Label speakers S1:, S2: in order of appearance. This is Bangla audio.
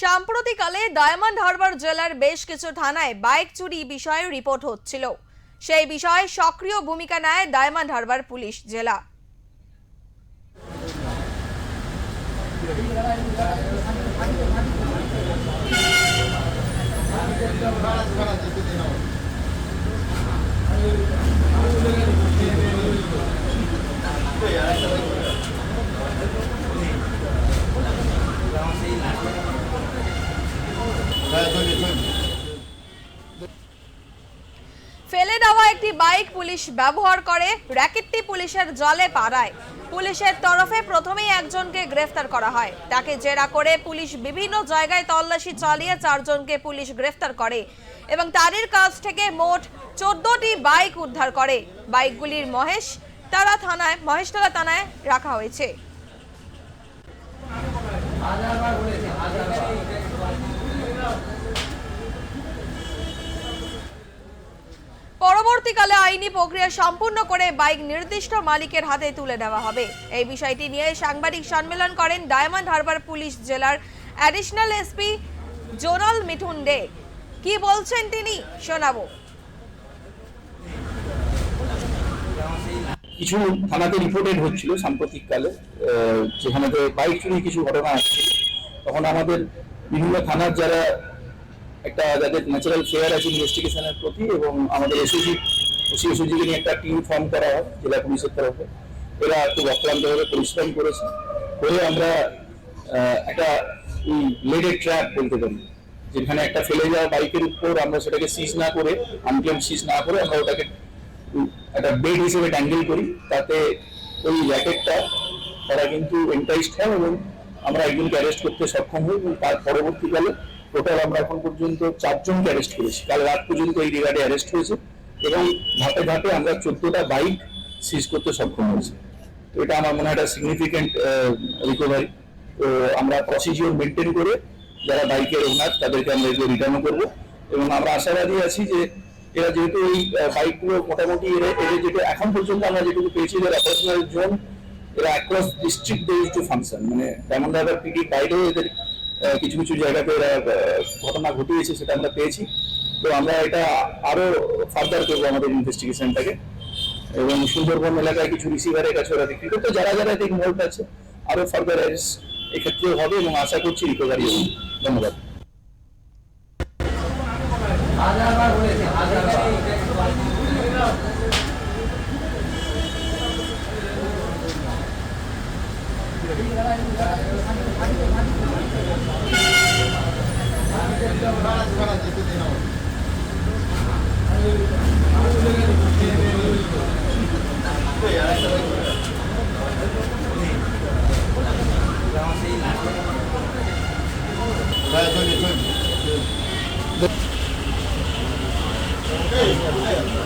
S1: সাম্প্রতিককালে ডায়মন্ড হারবার জেলার বেশ কিছু থানায় বাইক চুরি বিষয়ে রিপোর্ট হচ্ছিল। সেই বিষয়ে সক্রিয় ভূমিকা নেয় ডায়মন্ড হারবার পুলিশ জেলা। ফেলে দেওয়া একটি বাইক পুলিশ ব্যবহার করে। র্যাকেটটি পুলিশের জলে পাড়ায়। পুলিশের তরফে প্রথমেই একজনকে গ্রেফতার করা হয়। তাকে জেরা করে পুলিশ বিভিন্ন জায়গায় তল্লাশি চালিয়ে চারজনকে পুলিশ গ্রেফতার করে এবং তাদের কাছ থেকে মোট চোদ্দটি বাইক উদ্ধার করে। বাইকগুলির মহেশ তারা থানায় মহেশতলা থানায় রাখা হয়েছে। পরবর্তীকালে আইনি প্রক্রিয়া সম্পূর্ণ করে বাইক নির্দিষ্ট মালিকের হাতে তুলে দেওয়া হবে। এই বিষয়টি নিয়ে সাংবাদিক সম্মেলন করেন ডায়মন্ড হারবার পুলিশ জেলার additional SP zonal Mithun Dey কি বলছেন তিনি? শোনাবো।
S2: কিছু থানাতে রিপোর্টেড হচ্ছিল সাম্প্রতিককালে যেখানে বাইক চুরি কিছু ঘটনা আসছিল। তখন আমাদের বিভিন্ন থানার যারা একটা যাদের ন্যাচারাল ফেয়ার আছে ইনভেস্টিগেশনের প্রতি এবং আমাদের এসওজি ওসি এসওজিকে নিয়ে একটা টিম ফর্ম করা হয়, জেলা পুলিশের তরফে। এরা খুব অক্লান্তভাবে পরিশ্রম করেছে। করে আমরা একটা লেডের ট্র্যাপ বলতে পারি, যেখানে একটা ফেলে যাওয়া বাইকের উপর আমরা সেটাকে সিজ না করে আনক্লেম সিজ না করে আমরা ওটাকে একটা বেড হিসেবে ট্যাঙ্গেল করি। তাতে ওই র্যাকেটটা তারা কিন্তু এন্টাইজড হয় এবং আমরা একজনকে অ্যারেস্ট করতে সক্ষম হই এবং তার পরবর্তীকালে টোটাল আমরা এখন পর্যন্ত চারজনকে অ্যারেস্ট করেছি। কাল রাত পর্যন্ত এই রিগার্ডে অ্যারেস্ট হয়েছে এবং ধাপে ধাপে আমরা চোদ্দটা বাইক সিজ করতে সক্ষম হয়েছি। তো এটা আমার মনে হয় একটা সিগনিফিকেন্ট রিকভারি তো আমরা প্রসিজিওর মেনটেন করে যারা বাইকের ওনার তাদেরকে আমরা এগুলো রিটার্নও করব। এবং আমরা আশাবাদী আছি যে এরা যেহেতু এই বাইকগুলো মোটামুটি এরা, এদের যেটা এখন পর্যন্ত আমরা যেটুকু পেয়েছি, এদের অপারেশনাল জোন এরা across district they to function মানে ডায়মন্ড হারবার পিডি বাইরেও এদের কিছু কিছু জায়গাতে এরা ঘটনা ঘটিয়েছে, সেটা আমরা পেয়েছি। তো আমরা এটা আরও ফার্দার করব আমাদের ইনভেস্টিগেশনটাকে এবং সুন্দরবন এলাকায় কিছু রিসিভারের কাছে ওরা বিক্রি করতে যারা যারা এতে ইনভলভ আছে আরও ফার্দার এক্ষেত্রেও হবে এবং আশা করছি রিকভারি হবে। ধন্যবাদ। Thank you. Hey, hey.